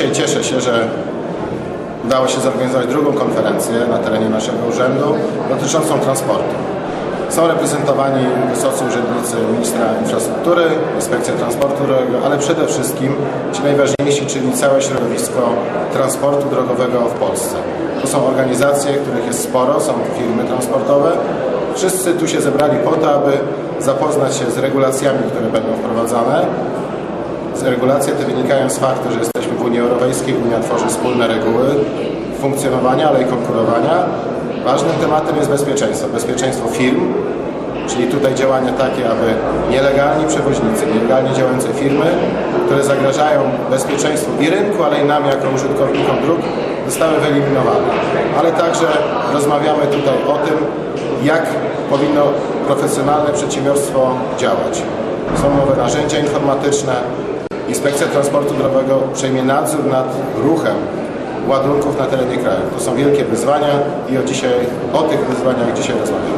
Dzisiaj cieszę się, że udało się zorganizować drugą konferencję na terenie naszego urzędu dotyczącą transportu. Są reprezentowani wysocy urzędnicy ministra infrastruktury, inspekcja transportu drogowego, ale przede wszystkim ci najważniejsi, czyli całe środowisko transportu drogowego w Polsce. To są organizacje, których jest sporo, są firmy transportowe. Wszyscy tu się zebrali po to, aby zapoznać się z regulacjami, które będą wprowadzane, Regulacje te wynikają z faktu, że jesteśmy w Unii Europejskiej. Unia tworzy wspólne reguły funkcjonowania, ale i konkurowania. Ważnym tematem jest bezpieczeństwo. Bezpieczeństwo firm, czyli tutaj działania takie, aby nielegalni przewoźnicy, nielegalnie działające firmy, które zagrażają bezpieczeństwu i rynku, ale i nam jako użytkownikom dróg, zostały wyeliminowane. Ale także rozmawiamy tutaj o tym, jak powinno profesjonalne przedsiębiorstwo działać. Są nowe narzędzia informatyczne, Inspekcja Transportu Drogowego przejmie nadzór nad ruchem ładunków na terenie kraju. To są wielkie wyzwania i o, dzisiaj, o tych wyzwaniach dzisiaj rozmawiamy.